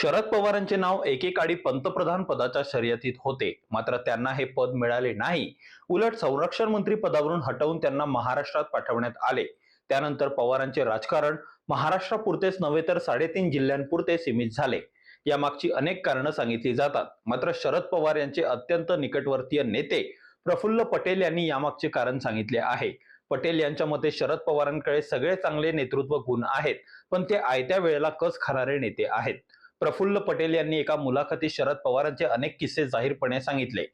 शरद पवारांचे नाव एकेकाळी पंतप्रधान पदाच्या शर्यतीत होते. मात्र त्यांना हे पद मिळाले नाही. उलट संरक्षण मंत्री पदावरून हटवून त्यांना महाराष्ट्रात पाठवण्यात आले. त्यानंतर पवारांचे राजकारण महाराष्ट्रापुरतेच नव्हे तर साडेतीन जिल्ह्यांपुरते सीमित झाले. यामागची अनेक कारणं सांगितली जातात. मात्र शरद पवार यांचे अत्यंत निकटवर्तीय नेते प्रफुल्ल पटेल यांनी यामागचे कारण सांगितले आहे. पटेल यांच्या मते शरद पवारांकडे सगळे चांगले नेतृत्व गुण आहेत पण ते आयत्या वेळेला कस खाणारे नेते आहेत? प्रफुल्ल पटेल यांनी एका मुलाखतीत शरद पवारांचे अनेक किस्से जाहीरपणे सांगितले.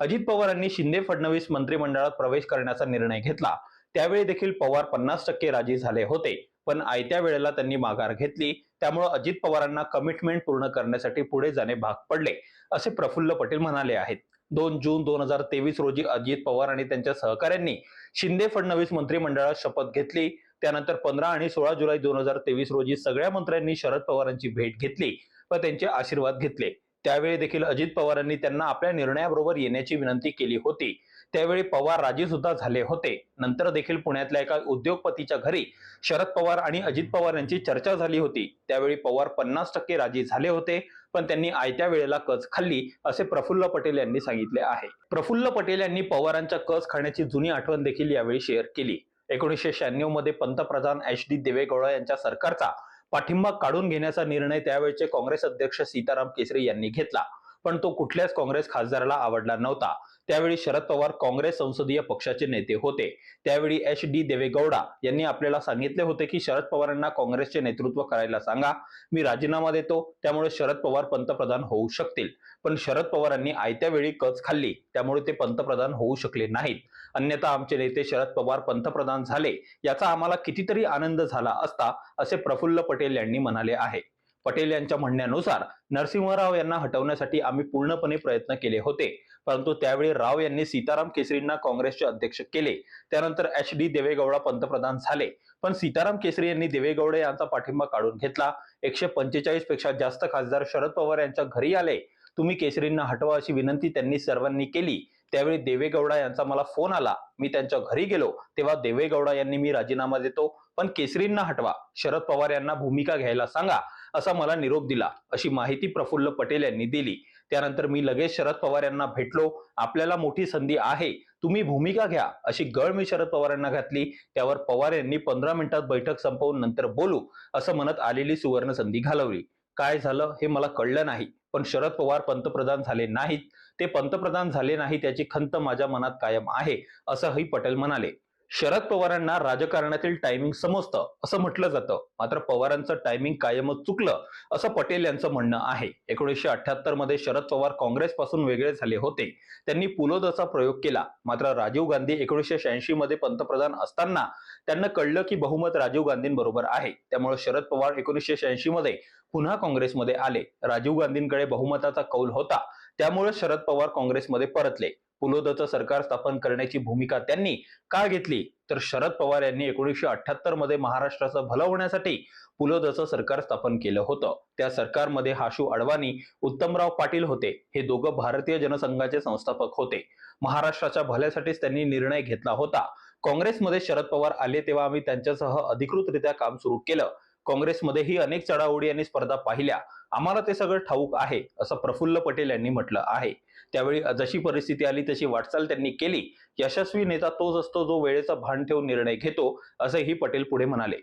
अजित पवारांनी शिंदे फडणवीस मंत्रिमंडळात प्रवेश करण्याचा निर्णय घेतला. त्यावेळी देखील पवार पन्नास टक्के राजी झाले होते पण आयत्या वेळेला त्यांनी माघार घेतली. त्यामुळे अजित पवारांना कमिटमेंट पूर्ण करण्यासाठी पुढे जाणे भाग पडले असे प्रफुल्ल पटेल म्हणाले आहेत. दोन जून दोन हजार तेवीस रोजी अजित पवार आणि त्यांच्या सहकाऱ्यांनी शिंदे फडणवीस मंत्रिमंडळात शपथ घेतली. त्यानंतर पंधरा आणि सोळा जुलै दोन हजार तेवीस रोजी सगळ्या मंत्र्यांनी शरद पवारांची भेट घेतली. व त्यांचे आशीर्वाद घेतले. त्यावेळी देखील अजित पवारांनी त्यांना आपल्या निर्णयाबरोबर येण्याची विनंती केली होती. त्यावेळी पवार राजी सुद्धा झाले होते. नंतर देखील पुण्यातल्या एका उद्योगपतीच्या घरी शरद पवार आणि अजित पवार यांची चर्चा झाली होती. त्यावेळी पवार पन्नास टक्के राजी झाले होते पण त्यांनी आयत्या वेळेला कच खाल्ली असे प्रफुल्ल पटेल यांनी सांगितले आहे. प्रफुल्ल पटेल यांनी पवारांच्या कच खाण्याची जुनी आठवण देखील यावेळी शेअर केली. एकोणीसशे शहाण्णवमध्ये पंतप्रधान एच डी देवेगौडा यांच्या सरकारचा पाठिंबा काढून घेण्याचा निर्णय त्यावेळचे काँग्रेस अध्यक्ष सीताराम केसरी यांनी घेतला. पण तो कुठल्याच काँग्रेस खासदाराला आवडला नव्हता. त्यावेळी शरद पवार काँग्रेस संसदीय पक्षाचे नेते होते. त्यावेळी एच डी देवेगौडा यांनी आपल्याला सांगितले होते की शरद पवारांना काँग्रेसचे नेतृत्व करायला सांगा. मी राजीनामा देतो. त्यामुळे शरद पवार पंतप्रधान होऊ शकतील. पण शरद पवारांनी आयत्या वेळी कच खाल्ली. त्यामुळे ते पंतप्रधान होऊ शकले नाहीत. अन्यथा आमचे नेते शरद पवार पंतप्रधान झाले. याचा आम्हाला कितीतरी आनंद झाला असता असे प्रफुल्ल पटेल यांनी म्हणाले आहे. पटेल यांच्या म्हणण्यानुसार नरसिंहराव यांना हटवण्यासाठी आम्ही पूर्णपणे प्रयत्न केले होते. परंतु त्यावेळी राव यांनी सीताराम केसरींना काँग्रेसचे अध्यक्ष केले. त्यानंतर एच डी देवेगौडा पंतप्रधान झाले. पण सीताराम केसरी यांनी देवेगौडे यांचा पाठिंबा काढून घेतला. एकशे पंचेचाळीसपेक्षा जास्त खासदार शरद पवार यांच्या घरी आले. तुम्ही केसरींना हटवा अशी विनंती त्यांनी सर्वांनी केली. त्यावेळी देवेगौडा यांचा मला फोन आला. मी त्यांच्या घरी गेलो. तेव्हा देवेगौडा यांनी मी राजीनामा देतो. पण केसरींना हटवा. शरद पवार यांना भूमिका घ्यायला सांगा असा मला निरोप दिला. अशी माहिती प्रफुल्ल पटेल यांनी दिली. त्यानंतर मी लगेच शरद पवार यांना भेटलो. आपल्याला मोठी संधी आहे. तुम्ही भूमिका घ्या अशी गळ मी शरद पवार यांना घातली. त्यावर पवार यांनी पंधरा मिनिटात बैठक संपवून नंतर बोलू असं म्हणत आलेली सुवर्ण संधी घालवली. काय झालं हे मला कळलं नाही. पण शरद पवार पंतप्रधान झाले नाहीत. ते पंतप्रधान झाले नाही त्याची खंत माझ्या मनात कायम आहे असंही पटेल म्हणाले. शरद पवारांना राजकारणातील टायमिंग समजतं असं म्हटलं जातं. मात्र पवारांचं टायमिंग कायमच चुकलं असं पटेल यांचं म्हणणं आहे. एकोणीसशे अठ्याहत्तरमध्ये शरद पवार काँग्रेसपासून वेगळे झाले होते. त्यांनी पुलोदचा प्रयोग केला. मात्र राजीव गांधी एकोणीसशे शहाऐंशी मध्ये पंतप्रधान असताना त्यांना कळलं की बहुमत राजीव गांधींबरोबर आहे. त्यामुळे शरद पवार एकोणीसशे शहाऐंशी मध्ये पुन्हा काँग्रेसमध्ये आले. राजीव गांधींकडे बहुमताचा कौल होता. त्यामुळे शरद पवार काँग्रेसमध्ये परतले. पुलोदचं सरकार स्थापन करण्याची भूमिका त्यांनी का घेतली? तर शरद पवार यांनी एकोणीसशे अठ्याहत्तरमध्ये महाराष्ट्राचं भलं होण्यासाठी पुलोदचं सरकार स्थापन केलं होतं. त्या सरकारमध्ये हाशू अडवाणी उत्तमराव पाटील होते. हे दोघं भारतीय जनसंघाचे संस्थापक होते. महाराष्ट्राच्या भल्यासाठीच त्यांनी निर्णय घेतला होता. काँग्रेसमध्ये शरद पवार आले तेव्हा आम्ही त्यांच्यासह अधिकृतरित्या काम सुरू केलं. काँग्रेसमध्येही अनेक चढाओढी आणि स्पर्धा पाहिल्या. आम्हाला ते सगळं ठाऊक आहे असं प्रफुल्ल पटेल यांनी म्हटलं आहे. त्यावेळी जशी परिस्थिती आली तशी वाटचाल त्यांनी केली. यशस्वी नेता तोच असतो जो वेळेचा भान ठेवून निर्णय घेतो असंही पटेल पुढे म्हणाले.